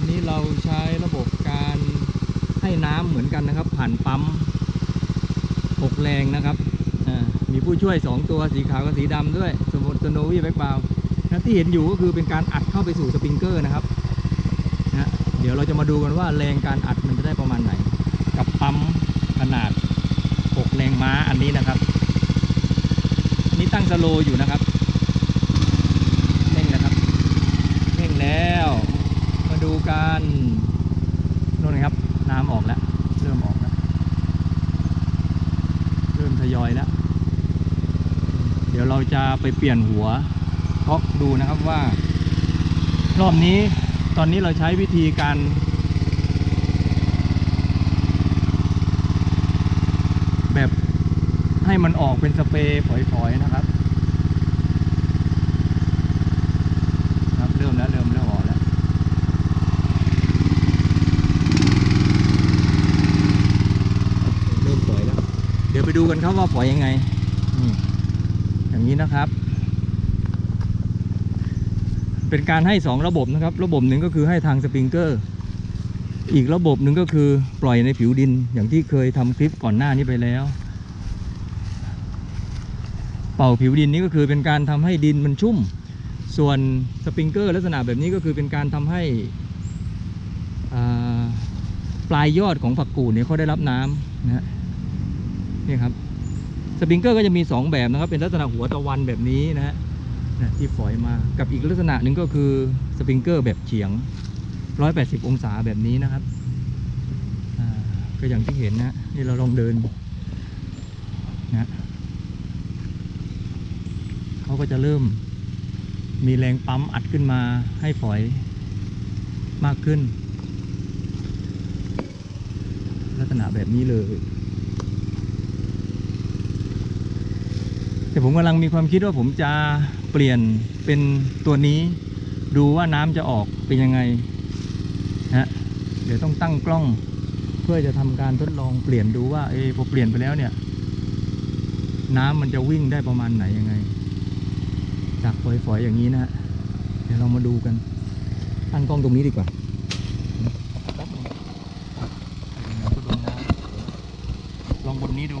อันนี้เราใช้ระบบการให้น้ำเหมือนกันนะครับ ผ่านปั๊มหกแรงนะครับมีผู้ช่วย 2 ตัวสีขาวกับสีดำด้วย สมุดสโนวี่แบ็กบาวนะที่เห็นอยู่ก็คือเป็นการอัดเข้าไปสู่สปริงเกอร์นะครับนะเดี๋ยวเราจะมาดูกันว่าแรงการอัดมันจะได้ประมาณไหน กับปั๊มขนาด 6 แรงม้าอันนี้นะครับนี่ตั้งสโลอยู่นะครับเร่งนะครับเร่งแล้ว มาดูกันนู่น นะครับน้ำออกแล้ว เริ่มออกแล้ว เริ่มทยอยแล้ว เดี๋ยวเราจะไปเปลี่ยนหัวท็อกดูนะครับว่า รอบนี้ตอนนี้เราใช้วิธีการแบบให้มันออกเป็นสเปรย์ฝอยๆนะครับเริ่มแล้วเริ่มเริ่มออกแล้ว เริ่มปล่อยแล้ว เดี๋ยวไปดู กันครับว่าปล่อยยังไงนี่อย่างนี้นะครับ เป็นการให้ 2 ระบบนะครับ ระบบหนึ่งก็คือให้ทางสปริงเกอร์ อีกระบบหนึ่งก็คือปล่อยในผิวดิน อย่างที่เคยทำคลิปก่อนหน้านี้ไปแล้ว เป่าผิวดินนี่ก็คือเป็นการทำให้ดินมันชุ่ม ส่วนสปริงเกอร์ลักษณะแบบนี้ก็คือเป็นการทำให้ปลายยอดของฝักกูดเนี่ยเขาได้รับน้ำนะฮะ นี่ครับสปริงเกอร์ก็จะมี 2 แบบนะครับ เป็นลักษณะหัวตะวันแบบนี้นะฮะที่ฝอยมากับอีกลักษณะหนึ่งก็คือสปริงเกอร์แบบเฉียง 180 องศาแบบนี้นะครับก็อย่างที่เห็นนะนี่เราลองเดินนะเขาก็จะเริ่มมีแรงปั๊มอัดขึ้นมาให้ฝอยมากขึ้น ลักษณะแบบนี้เลย แต่ผมกำลังมีความคิดว่าผมจะเปลี่ยนเป็นตัวนี้ ดูว่าน้ำจะออกเป็นยังไงนะฮะเดี๋ยวต้องตั้งกล้อง เพื่อจะทำการทดลองเปลี่ยนดูว่าเออพอเปลี่ยนไปแล้วเนี่ย น้ำมันจะวิ่งได้ประมาณไหนยังไง จากฝอยๆอย่างนี้นะฮะเดี๋ยวเรามาดูกัน ตั้งกล้องตรงนี้ดีกว่าลองบนนี้ดู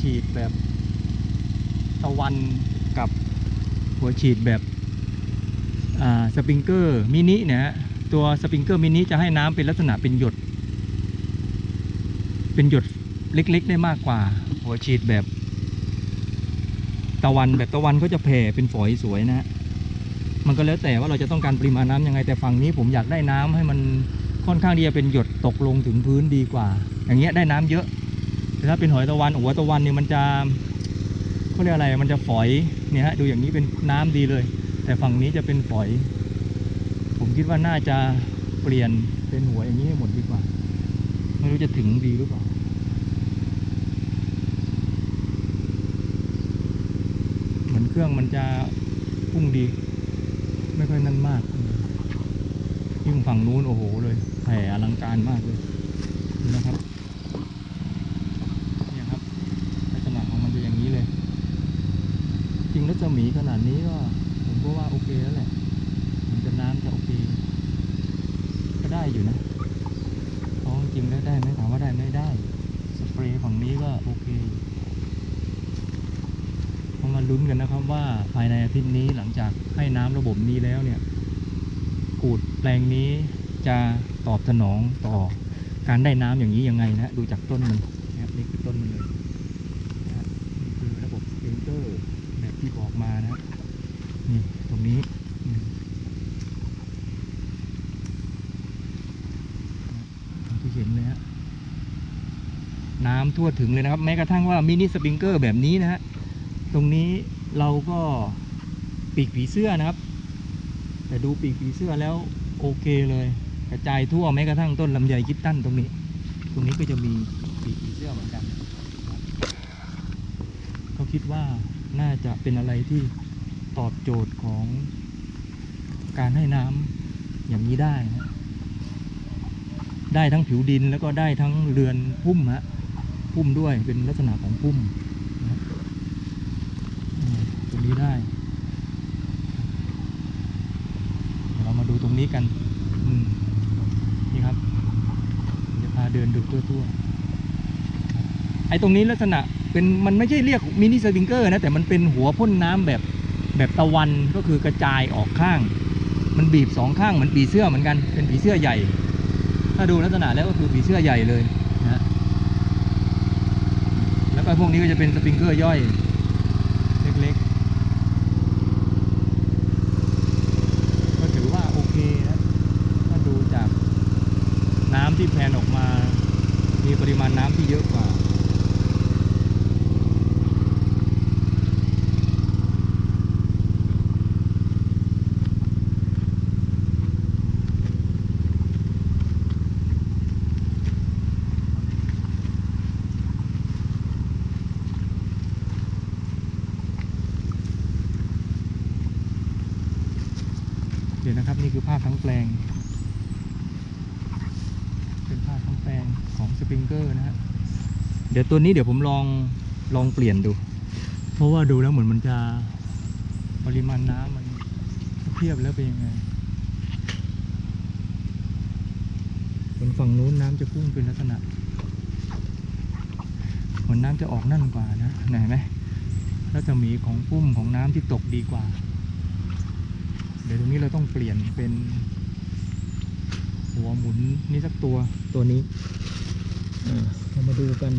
ฉีดแบบตะวันกับหัวฉีดแบบสปริงเกอร์มินิเนี่ยฮะตัวสปริงเกอร์มินิจะให้น้ำเป็นลักษณะเป็นหยด เป็นหยดเล็กๆ ได้มากกว่า หัวฉีดแบบ ตะวันแบบตะวันก็จะแผ่เป็นฝอยสวยนะฮะมันก็แล้วแต่ว่าเราจะต้องการปริมาณน้ำยังไงแต่ฝั่งนี้ผมอยากได้น้ำให้มันค่อนข้างที่จะเป็นหยดตกลงถึงพื้นดีกว่า อย่างเงี้ยได้น้ำเยอะ แต่ถ้าเป็นหอยตะวันหัวตะวันเนี่ยมันจะเขาเรียกอะไรมันจะฝอยเนี่ยฮะดูอย่างนี้เป็นน้ำดีเลย แต่ฝั่งนี้จะเป็นฝอย ผมคิดว่าน่าจะเปลี่ยนเป็นหัวอย่างนี้ให้หมดดีกว่า ไม่รู้จะถึงดีหรือเปล่าเหมือนเครื่องมันจะพุ่งดี ไม่ค่อยนั่นมากยิ่งฝั่งนู้นโอ้โหเลยแผ่อลังการมากเลยนะครับ เนี่ยครับลักษณะของมันจะอย่างนี้เลย จ รัศมีขนาดนี้ก็ ผมก็ว่าโอเคแล้วแหละมันจะน้ำจะโอเค ก็ได้อยู่นะเพราะจริงแล้วได้ไหมถามว่าได้ไม่ได้ สเปรย์ฝั่งนี้ก็โอเคเรามาลุ้นกันนะครับว่าภายในอาทิตย์นี้หลังจากให้น้ำระบบนี้แล้วเนี่ยกูดแปลงนี้จะตอบสนองต่อการได้น้ำอย่างนี้ยังไงนะดูจากต้นมันนะครับนี่คือต้นมันเลยนะฮะนี่คือระบบสปริงเกอร์แบบที่บอกมา นะนี่ตรงนี้อืมนะที่เห็นเลยฮะน้ำทั่วถึงเลยนะครับ แม้กระทั่งว่ามินิสปริงเกอร์แบบนี้นะฮะตรงนี้เราก็ปีกผีเสื้อนะครับ แต่ดูปีกผีเสื้อแล้วโอเคเลย กระจายทั่วแม้กระทั่งต้นลำไยยิปตันตรงนี้ ตรงนี้ก็จะมีปีกผีเสื้อเหมือนกันนะครับก็คิดว่า น่าจะเป็นอะไรที่ตอบโจทย์ของการให้น้ำอย่างนี้ได้นะได้ทั้งผิวดินแล้วก็ได้ทั้งเรือนพุ่มฮะพุ่มด้วยเป็นลักษณะของพุ่มนะตรงนี้ได้ เรามาดูตรงนี้กันนี่ครับเดี๋ยวพาเดินดูทั่วๆ ไอ้ตรงนี้ลักษณะเป็นมันไม่ใช่เรียกมินิสปริงเกอร์นะแต่มันเป็นหัวพ่นน้ำแบบแบบตะวันก็คือกระจายออกข้าง มันบีบสองข้างเหมือนผีเสื้อเหมือนกันเป็นผีเสื้อใหญ่ ถ้าดูลักษณะแล้วก็คือผีเสื้อใหญ่เลยนะแล้วก็พวกนี้ก็จะเป็นสปริงเกอร์ย่อยเล็กๆ ก็ถือว่าโอเคนะถ้าดูจากน้ำที่แพนออกมา มีปริมาณน้ำที่เยอะกว่า นะครับ นี่คือภาพทั้งแปลง เป็นภาพทั้งแปลงของสปริงเกอร์นะฮะเดี๋ยวตัวนี้เดี๋ยวผมลองลองเปลี่ยนดู เพราะว่าดูแล้วเหมือนมันจะปริมาณน้ำมันเทียบแล้วเป็นยังไงบนฝั่งนู้นน้ำจะพุ่งเป็นลักษณะเหมือนน้ำจะออกนั่นกว่านะไหนไหมแล้วจะมีของพุ่มของน้ำที่ตกดีกว่า ดี๋ยวตรงนี้เราต้องเปลี่ยนเป็น หัวหมุนนี่สักตัวตัวนี้เออเรามาดูกัน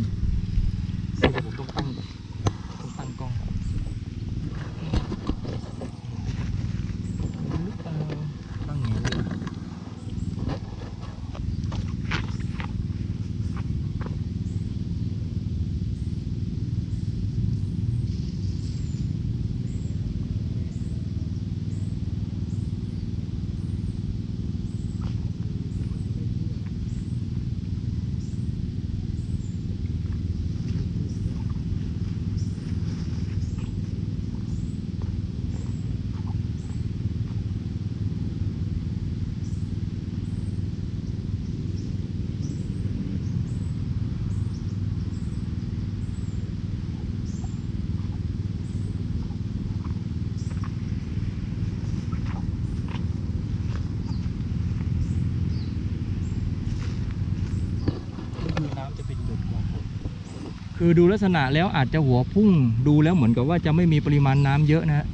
คือดูลักษณะแล้วอาจจะหัวพุ่งดูแล้วเหมือนกับว่าจะไม่มีปริมาณน้ำเยอะนะฮะ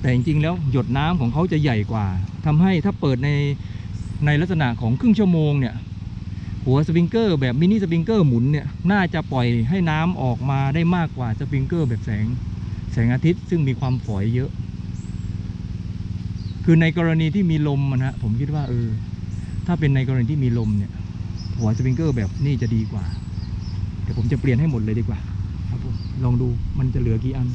แต่จริงๆแล้วหยดน้ำของเขาจะใหญ่กว่าทำให้ถ้าเปิดในในลักษณะของครึ่งชั่วโมงเนี่ยหัวสปริงเกอร์แบบมินิสปริงเกอร์หมุนเนี่ยน่าจะปล่อยให้น้ำออกมาได้มากกว่าสปริงเกอร์แบบแสงแสงอาทิตย์ซึ่งมีความฝอยเยอะ คือในกรณีที่มีลมอะนะผมคิดว่าเออถ้าเป็นในกรณีที่มีลมเนี่ยหัวสปริงเกอร์แบบนี้จะดีกว่า ดี๋ยวผมจะเปลี่ยนให้หมดเลยดีกว่าครับผมลองดูมันจะเหลือกี่อัน